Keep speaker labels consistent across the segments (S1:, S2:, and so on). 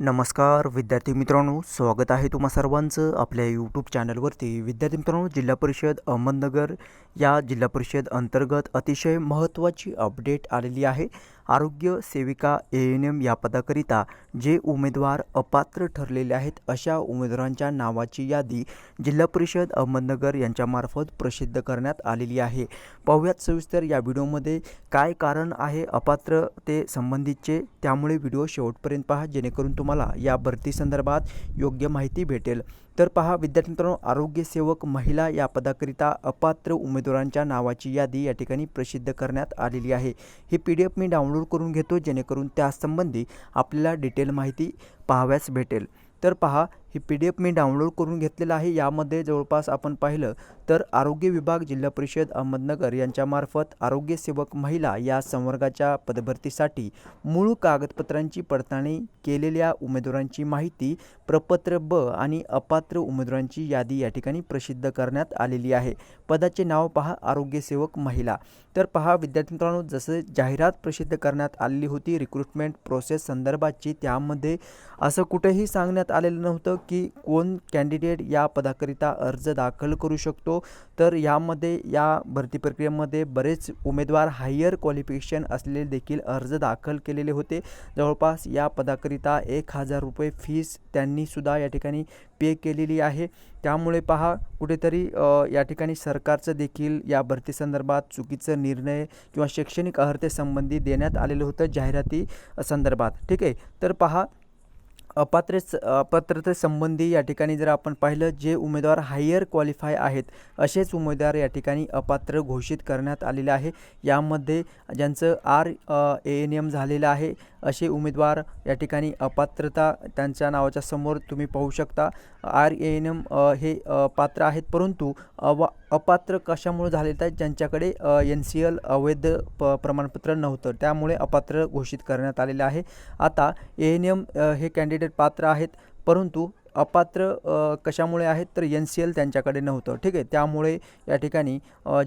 S1: नमस्कार विद्यार्थी मित्रांनो स्वागत आहे तुम्हा सर्वांचं आपल्या यूट्यूब चॅनलवरती विद्यार्थी मित्रांनो जिल्हा परिषद अहमदनगर या जिल्हा परिषद अंतर्गत अतिशय महत्त्वाची अपडेट आलेली आहे. आरोग्य सेविका ए एन एम या पदाकरिता जे उमेदवार अपात्र ठरलेले आहेत अशा उमेदवारांच्या नावाची यादी जिल्हा परिषद अहमदनगर यांच्यामार्फत प्रसिद्ध करण्यात आलेली आहे. पाहुयात सविस्तर या व्हिडिओमध्ये काय कारण आहे अपात्र ते संबंधितचे त्यामुळे व्हिडिओ शेवटपर्यंत पहा जेणेकरून तुम्हाला या भरती संदर्भात योग्य माहिती भेटेल. तर पहा विद्यार्थी मित्रांनो आरोग्य सेवक महिला या पदाकरिता अपात्र उमेदवार उमेदवारांच्या नावाची यादी या ठिकाणी प्रसिद्ध करण्यात आलेली आहे. ही पी डी एफ मी डाउनलोड करून घेतो जेणेकरून त्यासंबंधी आपल्याला डिटेल माहिती पाहाव्यास भेटेल. तर पहा ही पी डी एफ मी डाउनलोड करून घेतलेलं आहे. यामध्ये जवळपास आपण पाहिलं तर आरोग्य विभाग जिल्हा परिषद अहमदनगर यांच्यामार्फत आरोग्य सेवक महिला या संवर्गाच्या पदभरतीसाठी मूळ कागदपत्रांची पडताळणी केलेल्या उमेदवारांची माहिती प्रपत्र ब आणि अपात्र उमेदवारांची यादी या ठिकाणी प्रसिद्ध करण्यात आलेली आहे. पदाचे नाव पहा आरोग्य सेवक महिला. तर पहा विद्यार्थी मित्रांनो जसं जाहिरात प्रसिद्ध करण्यात आलेली होती रिक्रुटमेंट प्रोसेस संदर्भाची त्यामध्ये असं कुठेही सांगण्यात आलेलं नव्हतं की कोण कॅन्डिडेट या पदाकरिता अर्ज दाखल करू शकतो. तर यामध्ये या भरती प्रक्रियेमध्ये बरेच उमेदवार हायर क्वालिफिकेशन असलेले देखील अर्ज दाखल केलेले होते. जवळपास या पदाकरिता एक हजार रुपये फीस त्यांनीसुद्धा या ठिकाणी पे केलेली आहे. त्यामुळे पहा कुठेतरी या ठिकाणी सरकारचं देखील या भरती संदर्भात चुकीचं निर्णय किंवा शैक्षणिक अर्हतेसंबंधी देण्यात आलेलं होतं जाहिराती संदर्भात. ठीक आहे? तर पहा अपात्र अपात्रतेसंबंधी या ठिकाणी जर आपण पाहिलं जे उमेदवार हायर क्वालिफाय आहेत असेच उमेदवार या ठिकाणी अपात्र घोषित करण्यात आलेले आहे. यामध्ये ज्यांचं आर ए एन एम झालेलं आहे असे उमेदवार या ठिकाणी अपात्रता त्यांच्या नावाच्या समोर तुम्ही पाहू शकता. आर ए एन एम हे पात्र आहेत. परंतु अवा अपात्र कशामुळे झालेलं आहेत? ज्यांच्याकडे एन सी एल अवैध प प्रमाणपत्र नव्हतं. त्यामुळे अपात्र घोषित करण्यात आलेलं आहे. आता ए एन एम हे कॅन्डिडेट पात्र आहेत. परंतु अपात्र कशामुळे आहेत तर एन सी एल त्यांच्याकडे नव्हतं. ठीक आहे? त्यामुळे या ठिकाणी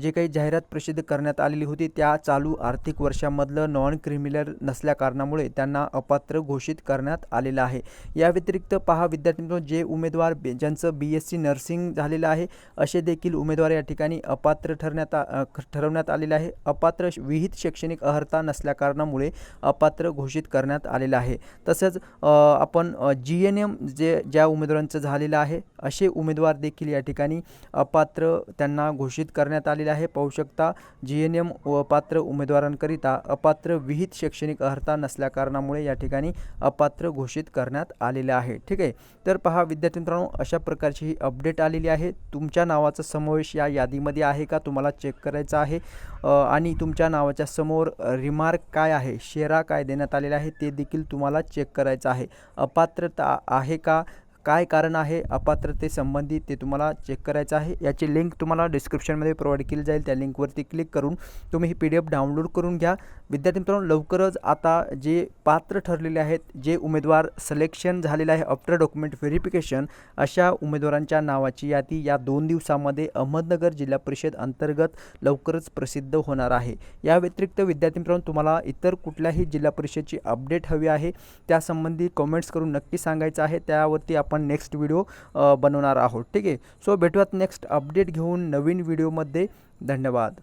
S1: जे काही जाहिरात प्रसिद्ध करण्यात आलेली होती त्या चालू आर्थिक वर्षामधलं नॉन क्रिमिनल नसल्या कारणामुळे त्यांना अपात्र घोषित करण्यात आलेलं आहे. या व्यतिरिक्त पहा विद्यार्थी जे उमेदवार ज्यांचं बी एस सी नर्सिंग झालेलं आहे असे देखील उमेदवार या ठिकाणी अपात्र ठरण्यात ठरवण्यात आलेले आहे. अपात्र विहित शैक्षणिक अर्हता नसल्या कारणामुळे अपात्र घोषित करण्यात आलेलं आहे. तसंच आपण जी एन एम जे ज्या उमेदवारांचं झालेलं आहे. असे उमेदवार देखील या ठिकाणी अपात्र त्यांना घोषित करण्यात आलेले आहे. पाहू शकता जी एन एम व पात्र उमेदवारांकरिता अपात्र विहित शैक्षणिक अर्हता नसल्या कारणामुळे या ठिकाणी अपात्र घोषित करण्यात आलेले आहे. ठीक आहे. तर पहा विद्यार्थी मित्रांनो अशा प्रकारची ही अपडेट आलेली आहे. तुमच्या नावाचा समावेश या यादीमध्ये आहे का? तुम्हाला चेक करायचं आहे. आणि तुमच्या नावाच्या समोर रिमार्क काय आहे? शेरा काय देण्यात आलेला आहे? ते देखील तुम्हाला चेक करायचं आहे. अपात्रता आहे का? काय कारण आहे अपात्रतेसंबंधी ते तुम्हाला चेक करायचं आहे. याची लिंक तुम्हाला डिस्क्रिप्शनमध्ये प्रोव्हाइड केली जाईल. त्या लिंकवरती क्लिक करून तुम्ही ही पी डी एफ डाउनलोड करून घ्या. विद्यार्थी मित्रांनो लवकरच आता जे पात्र ठरलेले आहेत जे उमेदवार सिलेक्शन झालेले आहे आफ्टर डॉक्युमेंट व्हेरिफिकेशन अशा उमेदवारांच्या नावाची यादी या दोन दिवसामध्ये अहमदनगर जिल्हा परिषद अंतर्गत लवकरच प्रसिद्ध होणार आहे. या व्यतिरिक्त विद्यार्थी मित्रांनो तुम्हाला इतर कुठल्याही जिल्हा परिषदची अपडेट हवी आहे. त्यासंबंधी कमेंट्स करून नक्की सांगायचं आहे. त्यावरती आपण आपण नेक्स्ट व्हिडिओ बनवणार आहोत. ठीक आहे? सो भेटूयात नेक्स्ट अपडेट घेऊन नवीन व्हिडिओमध्ये धन्यवाद.